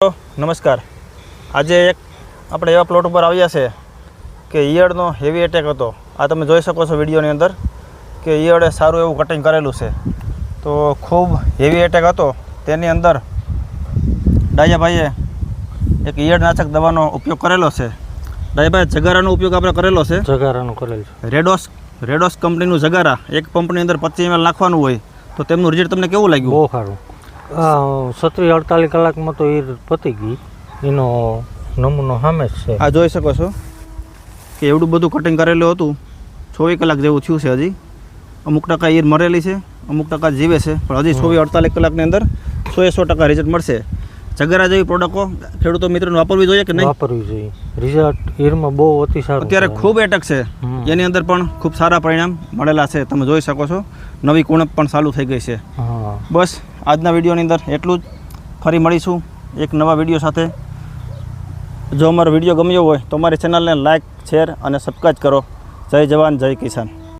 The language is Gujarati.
નમસ્કાર. આજે એક આપણે એવા પ્લોટ ઉપર આવ્યા છે કે ઈયળનો હેવી એટેક હતો. આ તમે જોઈ શકો છો વિડીયોની અંદર કે ઈયળે સારું એવું કટિંગ કરેલું છે. તો ખૂબ હેવી એટેક હતો. તેની અંદર ડાયાભાઈએ એક ઈયળનાશક દવાનો ઉપયોગ કરેલો છે. ડાયાભાઈ જગારાનો ઉપયોગ આપણે કરેલો છે. જગારાનો કરેલો છે. રેડોસ રેડોસ કંપનીનું જગારા એક પંપની અંદર પચીસ એમએલ નાખવાનું હોય તો તેમનું રિઝલ્ટ તમને કેવું લાગ્યું? બહુ સારું. સત્રી અડતાલીસ કલાકમાં તો એ પતી ગઈ. એનો નમૂનો સામે જ છે. આ જોઈ શકો છો કે એવડું બધું કટિંગ કરેલું હતું. ચોવીસ કલાક જેવું થયું છે હજી. અમુક ટકા ઈર મરેલી છે અમુક ટકા જીવે છે. પણ હજી ચોવીસ અડતાલીસ કલાકની અંદર સો એ સો ટકા રિઝલ્ટ મળશે. જગરા જેવી પ્રોડક્ટો ખેડૂતો મિત્રોને વાપરવી જોઈએ કે નહીં? વાપરવી જોઈએ. રિઝલ્ટ ઈરમાં બહુ અતિ સારું અત્યારે ખૂબ એટક છે. એની અંદર પણ ખૂબ સારા પરિણામ મળેલા છે. તમે જોઈ શકો છો. નવી કુણપ પણ ચાલુ થઈ ગઈ છે. હા. બસ આજના વિડીયોની અંદર એટલું જ. ફરી મળીશું એક નવા વીડિયો સાથે. જો અમારો વીડિયો ગમ્યો હોય તો અમારી ચેનલને લાઇક શેર અને સબસ્ક્રાઈબ કરો. જય જવાન, જય કિસાન.